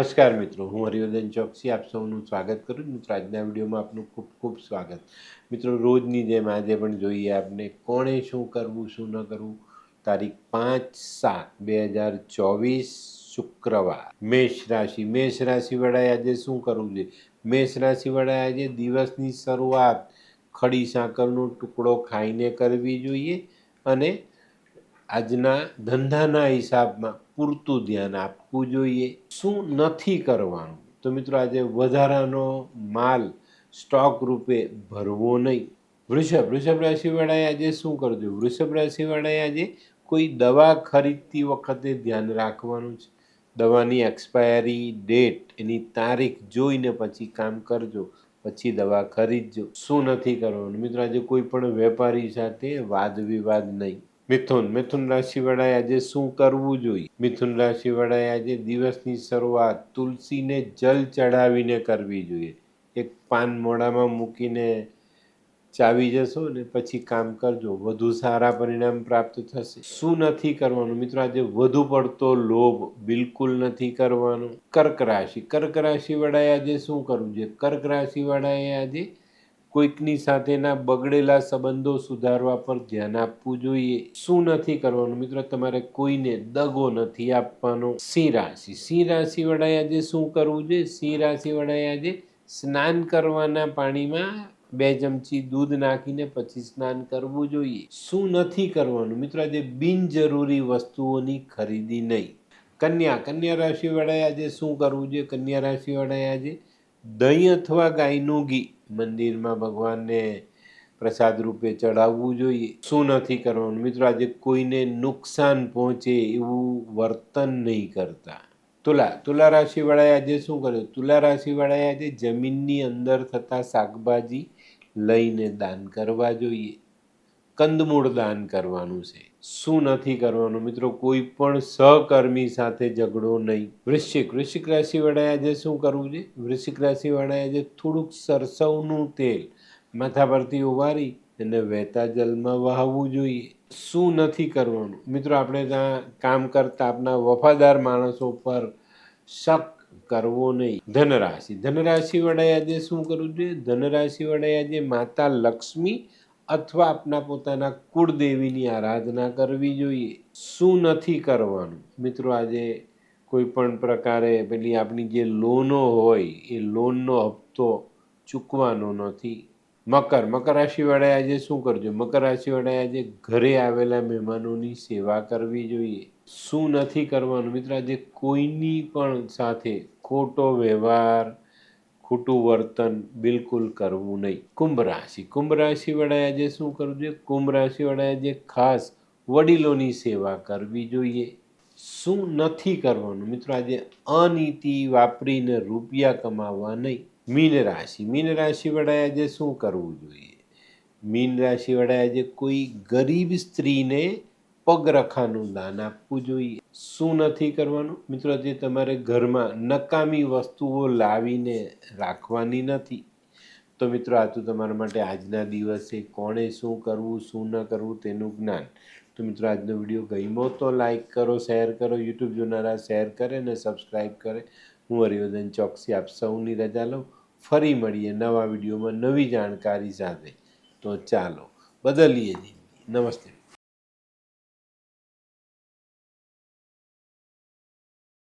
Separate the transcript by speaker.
Speaker 1: નમસ્કાર મિત્રો, હું હરિવર્ધન ચોકસી આપ સૌનું સ્વાગત કરું છું. મિત્રો, આજના વિડીયોમાં આપનું ખૂબ ખૂબ સ્વાગત. મિત્રો, રોજની જેમ આજે પણ જોઈએ આપને કોણે શું કરવું, શું ન કરવું? તારીખ પાંચ સાત બે હજાર ચોવીસ શુક્રવાર. મેષ રાશિ, મેષ રાશિવાળાએ આજે શું કરવું જોઈએ મેષ રાશિવાળાએ આજે દિવસની શરૂઆત ખડી સાકરનો ટુકડો ખાઈને કરવી જોઈએ અને આજના ધંધાના હિસાબમાં પૂરતું ધ્યાન આપવું જોઈએ. શું નથી કરવાનું? તો મિત્રો આજે વધારાનો માલ સ્ટોક રૂપે ભરવો નહીં. વૃષભ વૃષભ રાશિવાળાએ આજે શું કરજો? વૃષભ રાશિવાળાએ આજે કોઈ દવા ખરીદતી વખતે ધ્યાન રાખવાનું છે. દવાની એક્સપાયરી ડેટ, એની તારીખ જોઈને પછી કામ કરજો. પછી દવા ખરીદજો. શું નથી કરવાનું? મિત્રો આજે કોઈ પણ વેપારી સાથે વાદ વિવાદ નહીં. મિથુન મિથુન રાશિવાળાએ આજે શું કરવું જોઈએ? મિથુન રાશિવાળાએ આજે દિવસની શરૂઆત તુલસીને જલ ચડાવીને કરવી જોઈએ. એક પાન મોડામાં મૂકીને ચાવી જશો ને પછી કામ કરજો. વધુ સારા પરિણામ પ્રાપ્ત થશે. શું નથી કરવાનું? મિત્રો, આજે વધુ પડતો લોભ બિલકુલ નથી કરવાનો. કર્ક રાશિ, કર્ક રાશિવાળાએ આજે શું કરવું જોઈએ? કર્ક રાશિવાળાએ આજે કોઈકની સાથેના બગડેલા સંબંધો સુધારવા પર ધ્યાન આપવું જોઈએ. શું નથી કરવાનું મિત્રો? તમારે કોઈને દગો નથી આપવાનો. સિંહ રાશિ. સિંહ રાશિ વડાએ આજે શું કરવું જોઈએ? સિંહ રાશિ વડાએ આજે સ્નાન કરવાના પાણીમાં બે ચમચી દૂધ નાખીને પછી સ્નાન કરવું જોઈએ. શું નથી કરવાનું મિત્રો? આજે બિનજરૂરી વસ્તુઓની ખરીદી નહીં. કન્યા. કન્યા રાશિ વડાએ આજે શું કરવું જોઈએ? કન્યા રાશિ વડાએ આજે દહીં અથવા ગાયનું ઘી. મંદિરમાં ભગવાનને પ્રસાદ રૂપે ચડાવવું જોઈએ. શું નથી કરવાનું? મિત્રો, આજે કોઈને નુકસાન પહોંચે એવું વર્તન નહીં કરતા. તુલા તુલા રાશિવાળાએ આજે શું કર્યું? તુલા રાશિવાળાએ આજે જમીનની અંદર થતા શાકભાજી લઈને દાન કરવા જોઈએ. કંદમૂળ દાન કરવાનું છે. શું નથી કરવાનું? મિત્રો, કોઈ પણ સહકર્મી સાથે ઝઘડો નહીં. વૃશ્ચિક વૃશ્ચિક રાશિવાળાએ આજે શું કરવું છે? વૃશ્ચિક રાશિવાળાએ આજે થોડુંક સરસવનું તેલ માથા પરથી ઉવારી અને વહેતા જલમાં વહાવવું જોઈએ. શું નથી કરવાનું? મિત્રો, આપણે ત્યાં કામ કરતા આપણા વફાદાર માણસો પર શક કરવો નહીં. ધનરાશિ. ધનરાશિ વડાએ આજે શું કરવું જોઈએ? ધનરાશિ વડાએ આજે માતા લક્ષ્મી અથવા આપના પોતાના કુળદેવીની આરાધના કરવી જોઈએ. શું નથી કરવાનું? મિત્રો, આજે કોઈ પણ પ્રકારે પેલી આપણી જે લોનો હોય, એ લોનનો હપ્તો ચૂકવાનો નથી. મકર મકર રાશિવાળાએ આજે શું કરજો? મકર રાશિવાળાએ આજે ઘરે આવેલા મહેમાનોની સેવા કરવી જોઈએ. શું નથી કરવાનું? મિત્રો, આજે કોઈની પણ સાથે ખોટો વ્યવહાર ખોટું વર્તન બિલકુલ કરવું નહીં. કુંભ રાશિ કુંભ રાશિવાળાએ આજે શું કરવું જોઈએ? કુંભ રાશિવાળાએ આજે ખાસ વડીલોની સેવા કરવી જોઈએ. શું નથી કરવાનું? મિત્રો, આજે અનીતિ વાપરીને રૂપિયા કમાવવા નહીં. મીન રાશિ. મીન રાશિવાળાએ આજે શું કરવું જોઈએ? મીન રાશિવાળાએ આજે કોઈ ગરીબ સ્ત્રીને પગરખાનું દાન આપવું જોઈએ. શું નથી કરવાનું? મિત્રો, જે તમારે ઘરમાં નકામી વસ્તુઓ લાવીને રાખવાની નથી, તો મિત્રો, આ તો તમારા માટે આજના દિવસે કોણે શું કરવું, શું ન કરવું તેનું જ્ઞાન. તો મિત્રો, આજનો વીડિયો ગમ્યો તો લાઇક કરો, શેર કરો, યુટ્યુબ જોનારા શેર કરે ને સબસ્ક્રાઈબ કરે. હું હરિવર્ધન ચોકસી આપ સૌની રજા લઉં. ફરી મળીએ નવા વિડીયોમાં નવી જાણકારી સાથે. તો ચાલો, બદલીએ જિંદગી. નમસ્તે.